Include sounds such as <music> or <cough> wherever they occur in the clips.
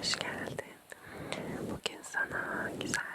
hoş geldin. Bugün sana güzel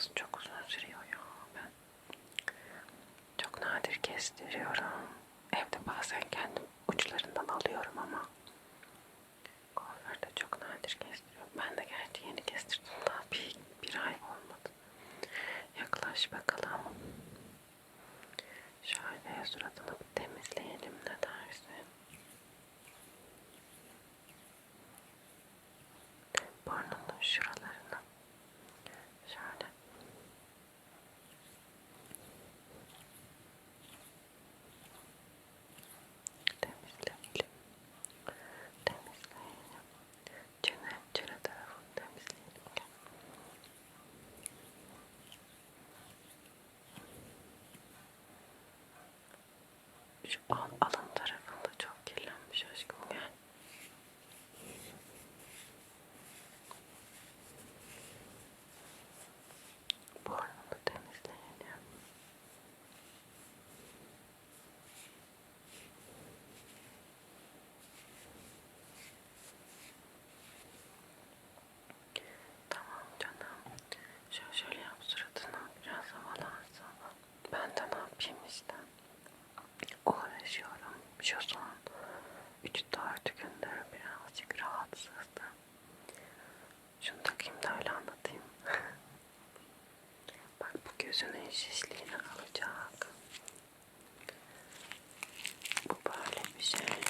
Nasıl çok uzun sürüyor ya ben. Çok nadir kestiriyorum. Evde bazen kendim uçlarından alıyorum ama kuaförde çok nadir kestiriyorum. Ben de gerçi yeni kestirdim daha bir, bir ay olmadı. Yaklaş bakalım. Şöyle suratına yüzünün şişliğini alacak. Bu böyle bir şey.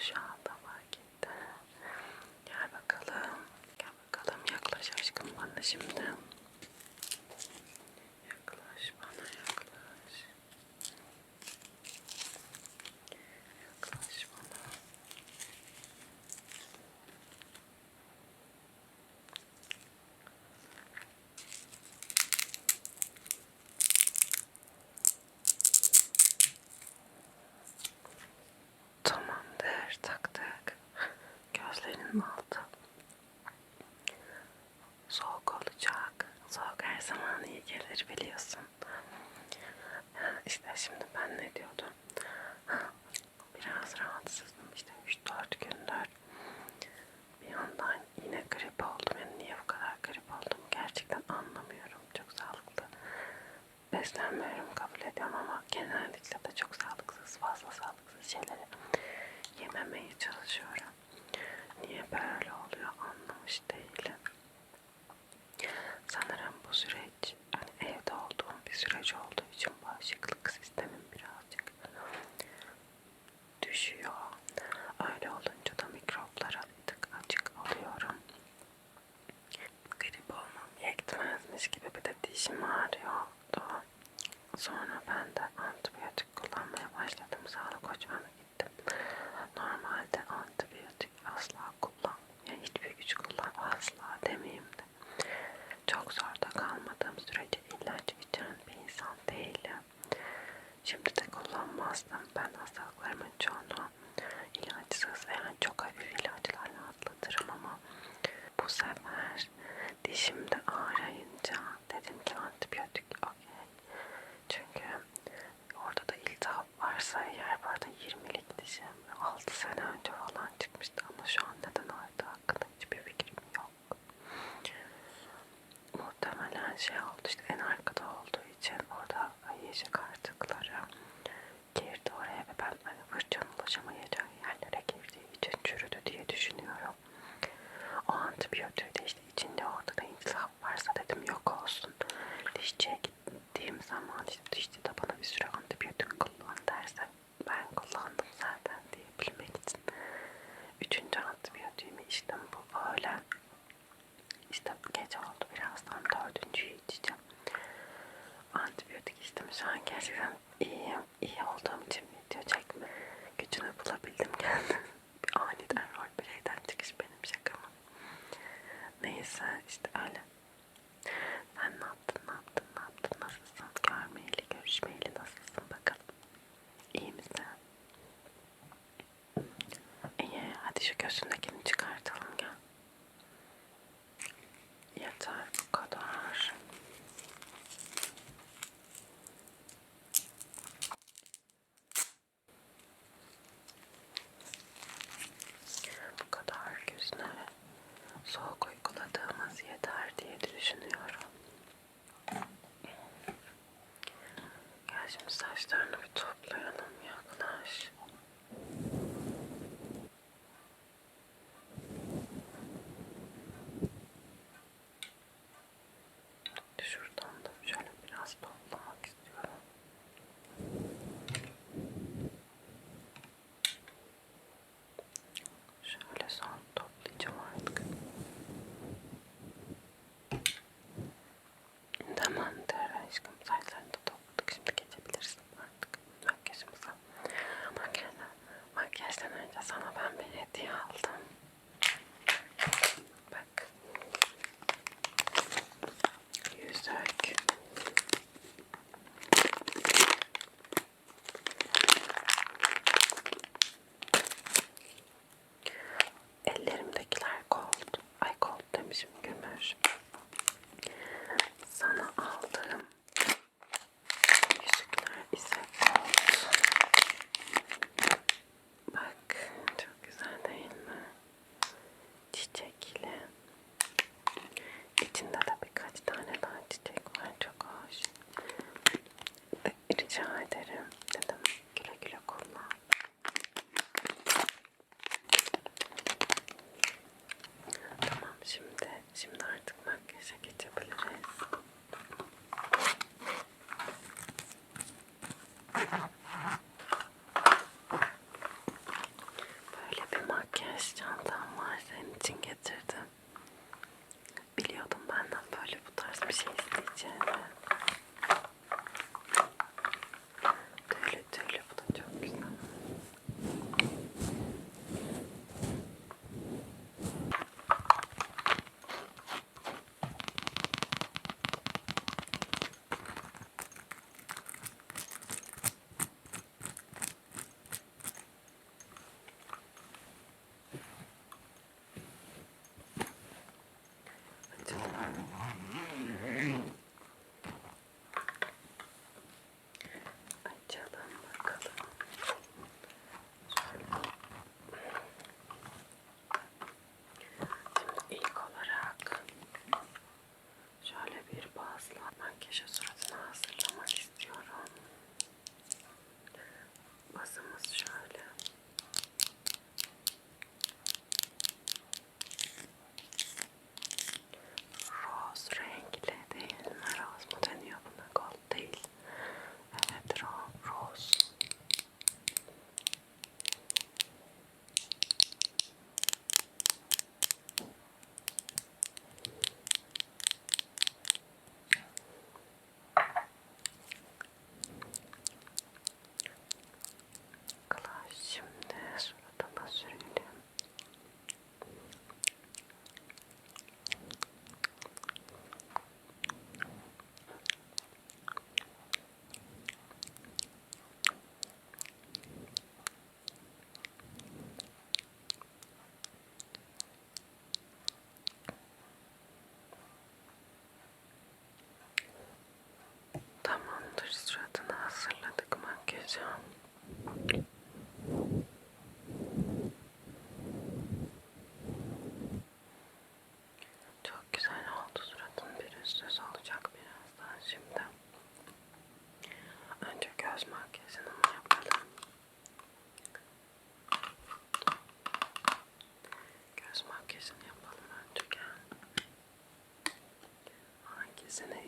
şu anda. Gel bakalım. Gel bakalım yaklaş aşkım bana şimdi. ilaç oldu. Birazdan dördüncüyü içeceğim. Antibiyotik içtim. Şu an gerçekten iyiyim. İyi olduğum için video çekme gücünü bulabildim kendim. <laughs> Bir aniden rol bireyden çıkış benim şakamın. Neyse işte Böyle bir makyaj çantam var senin için getirdim. Biliyordum benden böyle bu tarz bir şey isteyeceğini.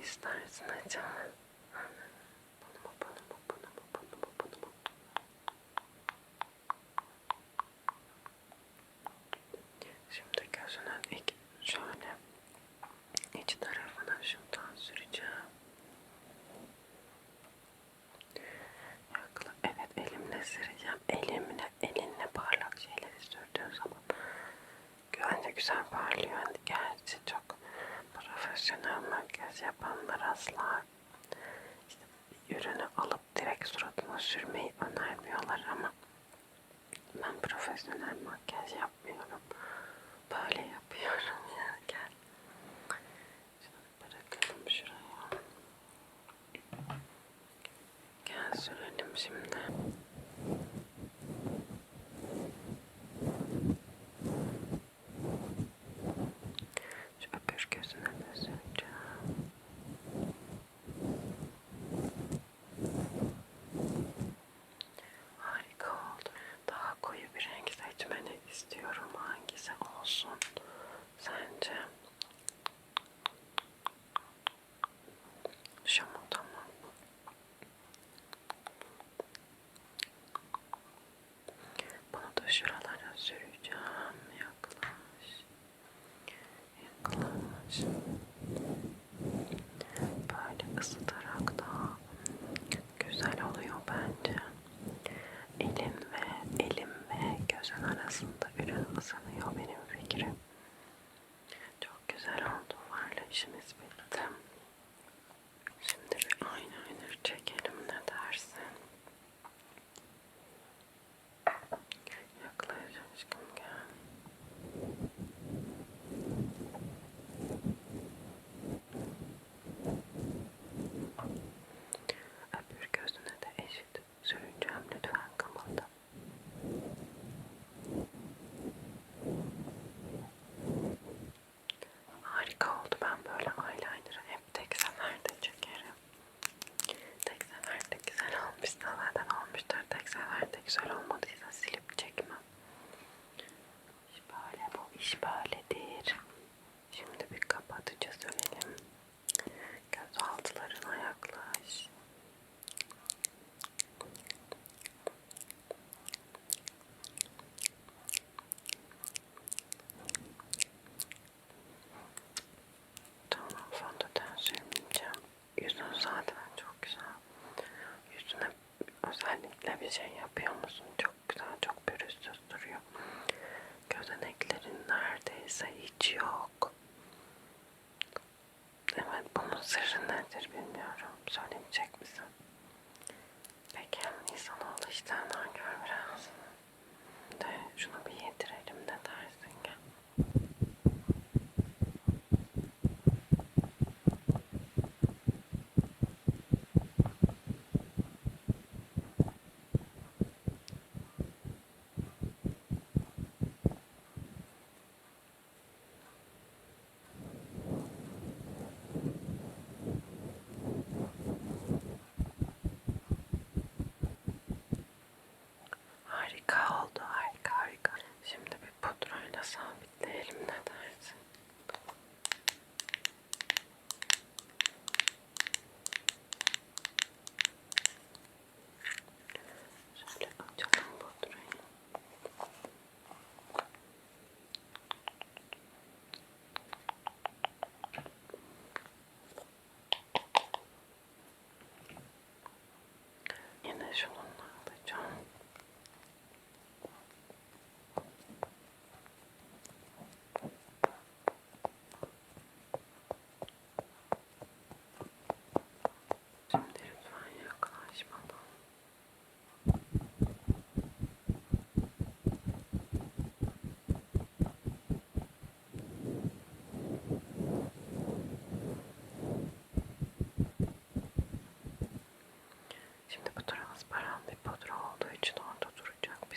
и становится на темное.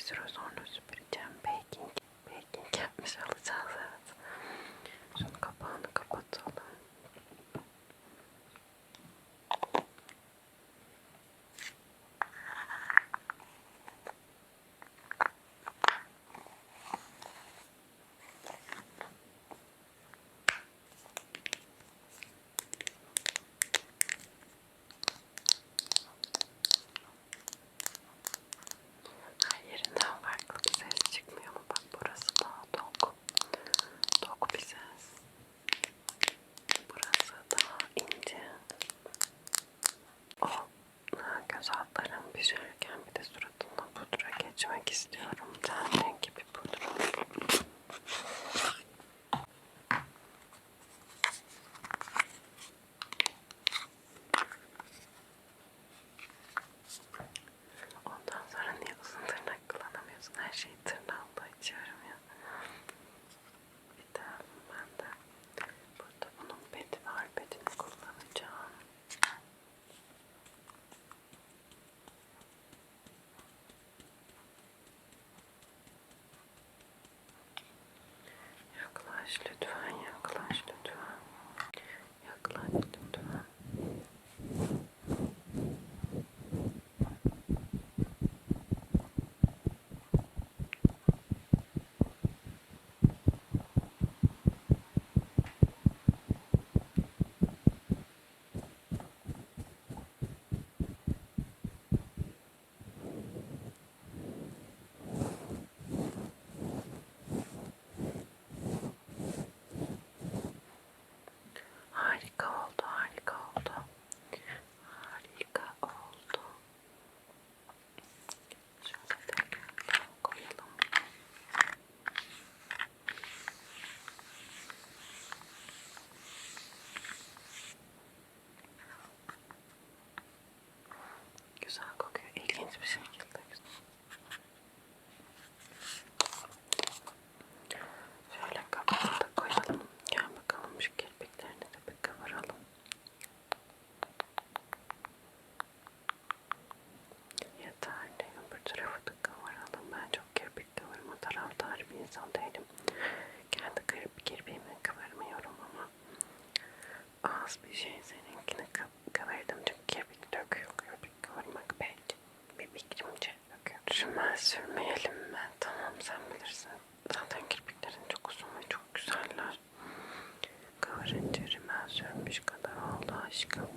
сразу. Mercimek istiyorum. Ten rengi bir pudra. rahat bir şekilde. Şöyle kafamı da koyalım. Gel bakalım şu kirpiklerini de bir kıvıralım. Yeterli. Öbür tarafı da kıvıralım. Ben çok kirpik kıvırma taraftarı bir insan değilim. Kendi kirpiğimi kıvırmıyorum ama az bir şey seni güzel sürmeyelim mi? Tamam sen bilirsin. Zaten kirpiklerin çok uzun ve çok güzeller. Kıvırınca rimel sürmüş kadar oldu aşkım.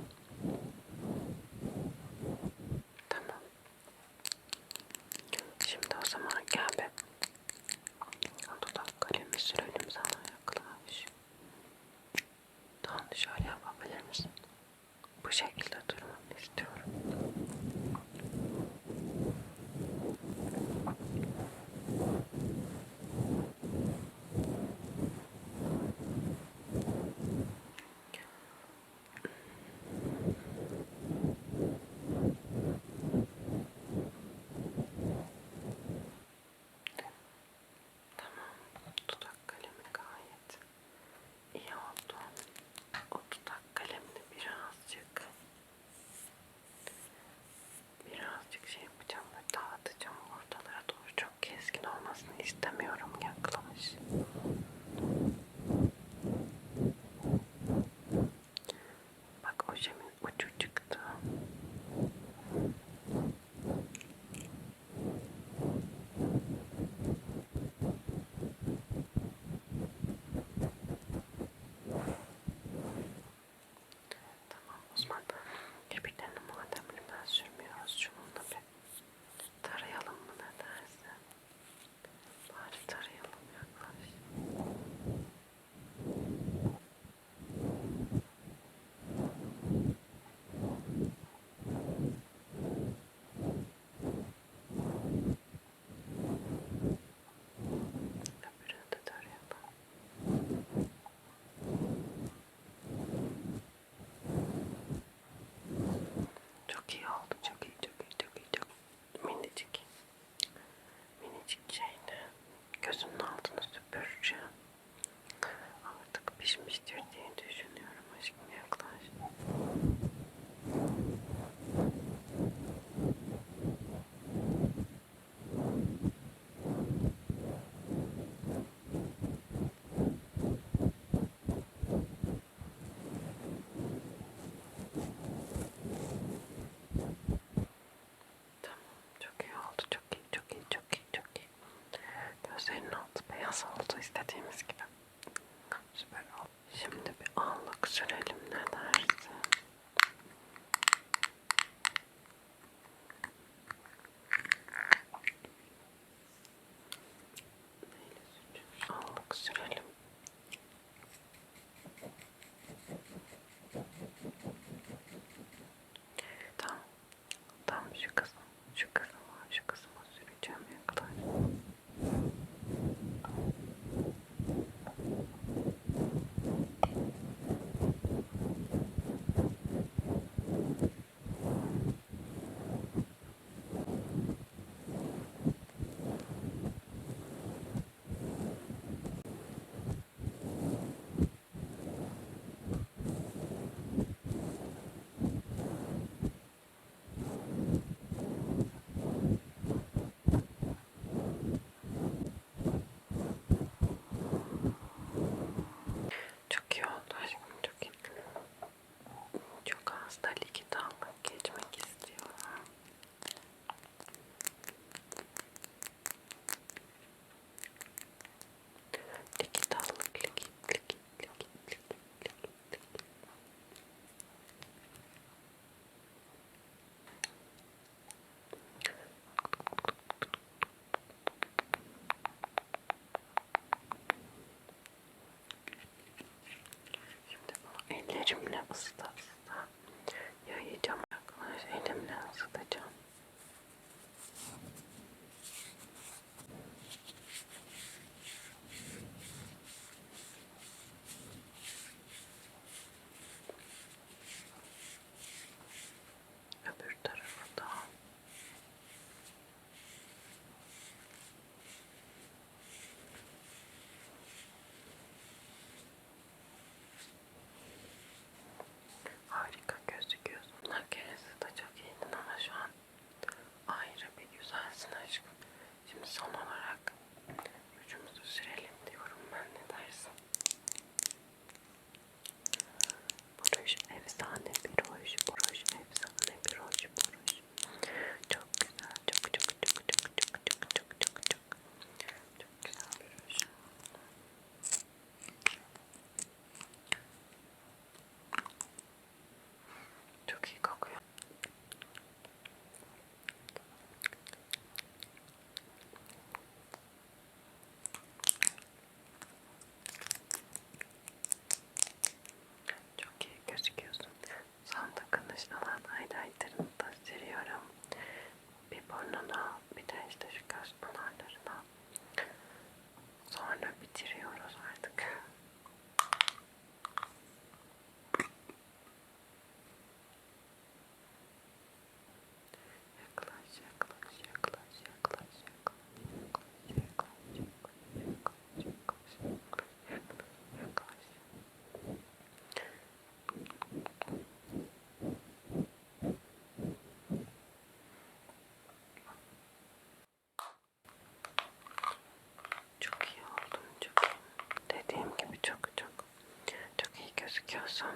Gözüküyorsun.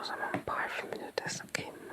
O zaman parfümünü de sıkayım